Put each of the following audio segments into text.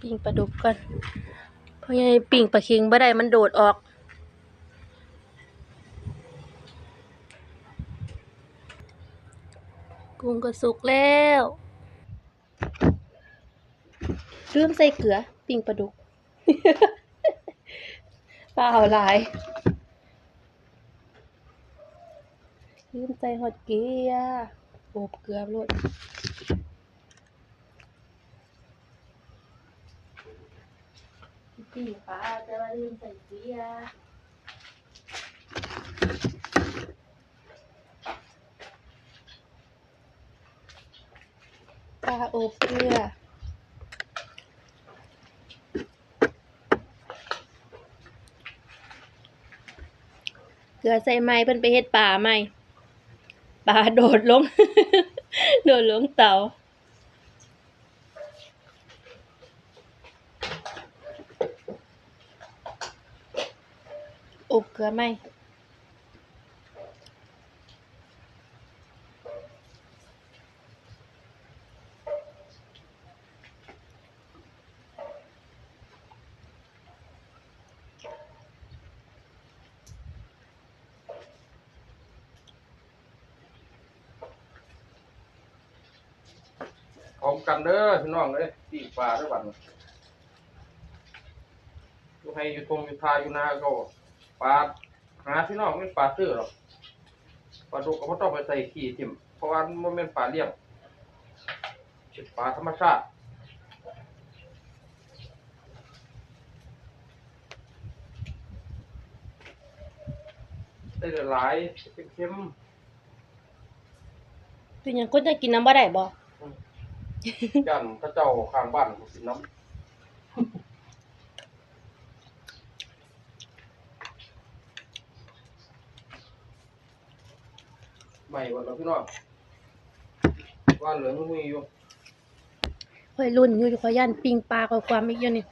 ปิ้งปลาดุกก่อนเพราะยังปิ้งปลาเค็งบ่ได้มันโดดออก กุ้งก็สุกแล้วลืมใส่เกลือ ปิ้งปลาดุกเปล่าหลายลืมใส่ฮอดเกลือโอบเกลือโลด ปีฟ้าแต่ว่าลืมใส่เกียปลาอเกลือเกลือใส่ไม้เพิ่นไปเฮ็ดป่าใหม่ปลาโดดลง โดดลงเตา อบเกลือไหมพร้อมกันเด้อพี่น้องเอ้ยปีปลาด้วยบัดนี้อยู่ให้อยู่ตรงอยู่ทาอยู่นาก็ ปลาหาพี่น้องไม่นปลาซื้อหรอกปลาดุกก็บ่ต้องไปใส่ขี้ทิ่มเพราะว่ามันเป็นปลาเลี้ยงเป็นปลาธรรมชาติได้หลายๆเค็มเป็นหยังคนจะกินน้ำบ่ได้บ่ๆยันพระเจ้าข้างบ้านกูสิน้ำ ใหม่หมดแล้วพี่น้องว่าเหลือนุ่ยอยู่ค่อยรุ่นอยู่ขอยย่านปิ้งปลากับความอีกอยู่นี่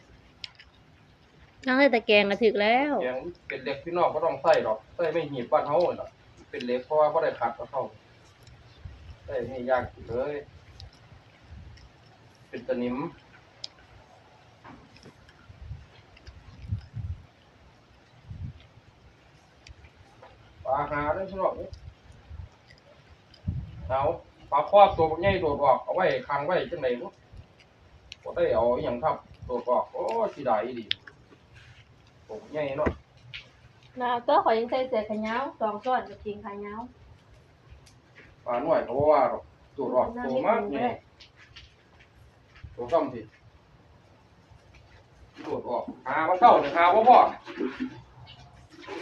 นั่งให้ตะแกรงก็ถึกแล้วแกงเป็นเล็กพี่น้องก็ต้องใส่ดอกใส่ไม่หีบบ้านเฮาน่ะเป็นเล็กเพราะว่าบ่ได้ขัดกับเขาใส่นี่ยากกินเลย เป็นตะนิมปลาหาเด้อพี่น้องเอ้ย เอาปลาครอบตัวบักใหญ่โดดออกเอาไว้ค้างไว้จังไดบ่บ่ได้เอาอหยังครับโดดออกโอ้สิได้อีดีตัวบักใหญ่เนาะนาก็ขอยยังใส่เสื้อขายาวสองช้อนกับจริงขายาวปลาหน่วยเขาบ่ว่าหรอกตัวรอดตัวมากนี่ตัวซ้ำสิตัวออกหาว่าเจ้าเนี่ยหาว่าพ่อ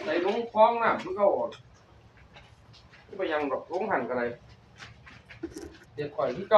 ใส่ลงคลองน้ำมันก็ออกที่ไปยังดอกลงหันกันเลย เด็ดข่อยที่เ